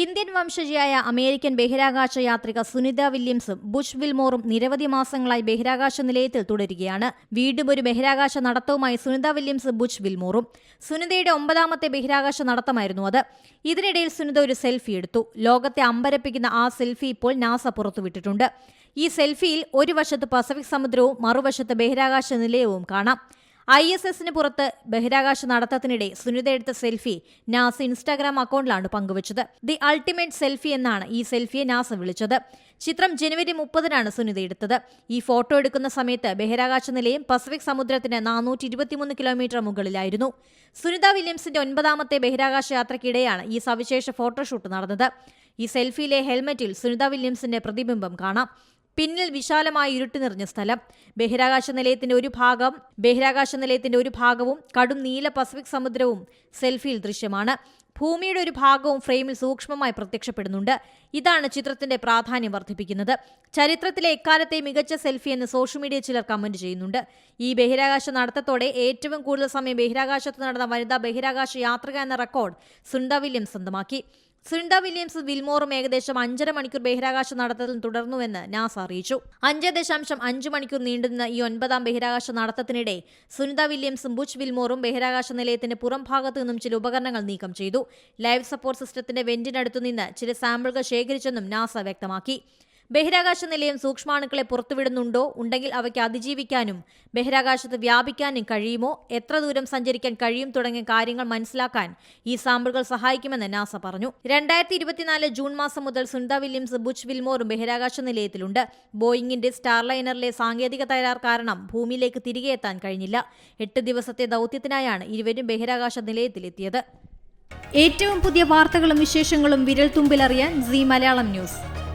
Indian വംശജയായ American ബഹിരാകാശ യാത്രിക Sunitha വില്യംസും Bush വിൽമോറും നിരവധി മാസങ്ങളായി ബഹിരാകാശ നിലയത്തിൽ തുടരുകയാണ്. വീണ്ടും ഒരു ബഹിരാകാശ നടത്തവുമായി സുനിത വില്യംസ് ബുഷ് വിൽമോറും. സുനിതയുടെ ഒമ്പതാമത്തെ ബഹിരാകാശ നടത്തമായിരുന്നു അത്. ഇതിനിടയിൽ സുനിത ഒരു സെൽഫി എടുത്തു. ലോകത്തെ അമ്പരപ്പിക്കുന്ന ആ സെൽഫി ഇപ്പോൾ നാസ പുറത്തുവിട്ടിട്ടുണ്ട്. ഈ സെൽഫിയിൽ ഒരു വശത്ത് പസഫിക് സമുദ്രവും മറുവശത്ത് ബഹിരാകാശ നിലയവും കാണാം. ഐ എസ് എസിന് പുറത്ത് ബഹിരാകാശ നടത്തത്തിനിടെ സുനിത എടുത്ത സെൽഫി നാസ ഇൻസ്റ്റാഗ്രാം അക്കൗണ്ടിലാണ് പങ്കുവച്ചത്. ദി അൾട്ടിമേറ്റ് സെൽഫി എന്നാണ് ഈ സെൽഫിയെ നാസ വിളിച്ചത്. ചിത്രം ജനുവരി മുപ്പതിനാണ് സുനിത എടുത്തത്. ഈ ഫോട്ടോ എടുക്കുന്ന സമയത്ത് ബഹിരാകാശ നിലയം പസഫിക് സമുദ്രത്തിന് നാനൂറ്റി ഇരുപത്തിമൂന്ന് കിലോമീറ്റർ മുകളിലായിരുന്നു. സുനിത വില്യംസിന്റെ ഒൻപതാമത്തെ ബഹിരാകാശ യാത്രയ്ക്കിടെയാണ് ഈ സവിശേഷ ഫോട്ടോഷൂട്ട് നടന്നത്. ഈ സെൽഫിയിലെ ഹെൽമെറ്റിൽ സുനിത വില്യംസിന്റെ പ്രതിബിംബം കാണാം. പിന്നിൽ വിശാലമായ ഇരുട്ട് നിറഞ്ഞ സ്ഥലം. ബഹിരാകാശ നിലയത്തിന്റെ ഒരു ഭാഗം ബഹിരാകാശ നിലയത്തിന്റെ ഒരു ഭാഗവും കടും നീല പസഫിക് സമുദ്രവും സെൽഫിയിൽ ദൃശ്യമാണ്. ഭൂമിയുടെ ഒരു ഭാഗവും ഫ്രെയിമിൽ സൂക്ഷ്മമായി പ്രത്യക്ഷപ്പെടുന്നുണ്ട്. ഇതാണ് ചിത്രത്തിന്റെ പ്രാധാന്യം വർദ്ധിപ്പിക്കുന്നത്. ചരിത്രത്തിലെ എക്കാലത്തെ മികച്ച സെൽഫി എന്ന് സോഷ്യൽ മീഡിയ ചിലർ കമന്റ് ചെയ്യുന്നുണ്ട്. ഈ ബഹിരാകാശ നടത്തത്തോടെ ഏറ്റവും കൂടുതൽ സമയം ബഹിരാകാശത്ത് നടന്ന വനിതാ ബഹിരാകാശ യാത്രിക എന്ന റെക്കോർഡ് സുനിത വില്യംസ് സ്വന്തമാക്കി. സുനിത വില്യംസ് വിൽമോറും ഏകദേശം അഞ്ചര മണിക്കൂർ ബഹിരാകാശ നടത്തത്തിൽ തുടർന്നുവെന്ന് നാസ അറിയിച്ചു. അഞ്ച് ദശാംശം അഞ്ച് മണിക്കൂർ നീണ്ടുനിന്ന ഈ ഒൻപതാം ബഹിരാകാശ നടത്തത്തിനിടെ സുനിത വില്യംസും ബുച്ച് വിൽമോറും ബഹിരാകാശ നിലയത്തിന്റെ പുറം ഭാഗത്തു നിന്നും ചില ഉപകരണങ്ങൾ നീക്കം ചെയ്തു. ലൈഫ് സപ്പോർട്ട് സിസ്റ്റത്തിന്റെ വെന്റിനടുത്തു നിന്ന് ചില സാമ്പിളുകൾ ശേഖരിച്ചെന്നും നാസ വ്യക്തമാക്കി. ബഹിരാകാശ നിലയം സൂക്ഷ്മാണുക്കളെ പുറത്തുവിടുന്നുണ്ടോ? ഉണ്ടെങ്കിൽ അവയ്ക്ക് അതിജീവിക്കാനും ബഹിരാകാശത്ത് വ്യാപിക്കാനും കഴിയുമോ? എത്ര ദൂരം സഞ്ചരിക്കാൻ കഴിയും? തുടങ്ങിയ കാര്യങ്ങൾ മനസ്സിലാക്കാൻ ഈ സാമ്പിളുകൾ സഹായിക്കുമെന്ന് നാസ പറഞ്ഞു. രണ്ടായിരത്തി ഇരുപത്തിനാല് ജൂൺ മാസം മുതൽ സുനിത വില്യംസ് ബുച്ച് വിൽമോറും ബഹിരാകാശ നിലയത്തിലുണ്ട്. ബോയിങ്ങിന്റെ സ്റ്റാർലൈനറിലെ സാങ്കേതിക തകരാർ കാരണം ഭൂമിയിലേക്ക് തിരികെ എത്താൻ കഴിഞ്ഞില്ല. എട്ട് ദിവസത്തെ ദൗത്യത്തിനായാണ് ഇരുവരും ബഹിരാകാശ നിലയത്തിലെത്തിയത്. ഏറ്റവും പുതിയ വാർത്തകളും വിശേഷങ്ങളും വിരൽ തുമ്പിലറിയാൻ സി മലയാളം ന്യൂസ്.